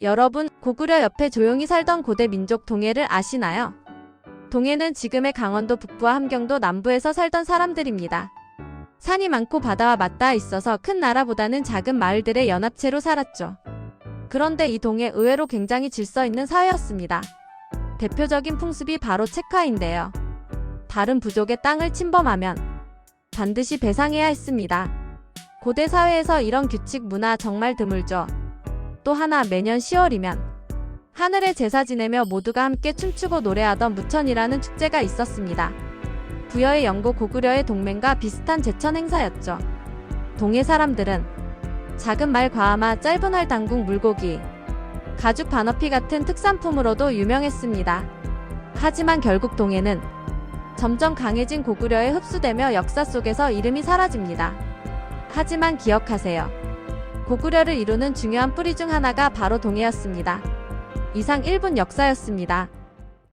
여러분, 고구려 옆에 조용히 살던 고대 민족 동해를 아시나요? 동해는 지금의 강원도 북부와 함경도 남부에서 살던 사람들입니다. 산이 많고 바다와 맞닿아 있어서 큰 나라보다는 작은 마을들의 연합체로 살았죠. 그런데 이 동해 의외로 굉장히 질서 있는 사회였습니다. 대표적인 풍습이 바로 체카인데요. 다른 부족의 땅을 침범하면 반드시 배상해야 했습니다. 고대 사회에서 이런 규칙 문화 정말 드물죠. 또 하나 매년 10월이면 하늘에 제사 지내며 모두가 함께 춤추고 노래하던 무천이라는 축제가 있었습니다. 부여의 영고 고구려의 동맹과 비슷한 제천 행사였죠. 동해 사람들은 작은 말 과하마, 짧은 활 당국 물고기, 가죽 바너피 같은 특산품으로도 유명했습니다. 하지만 결국 동해는 점점 강해진 고구려에 흡수되며 역사 속에서 이름이 사라집니다. 하지만 기억하세요. 고구려를 이루는 중요한 뿌리 중 하나가 바로 동해였습니다. 이상 1분 역사였습니다.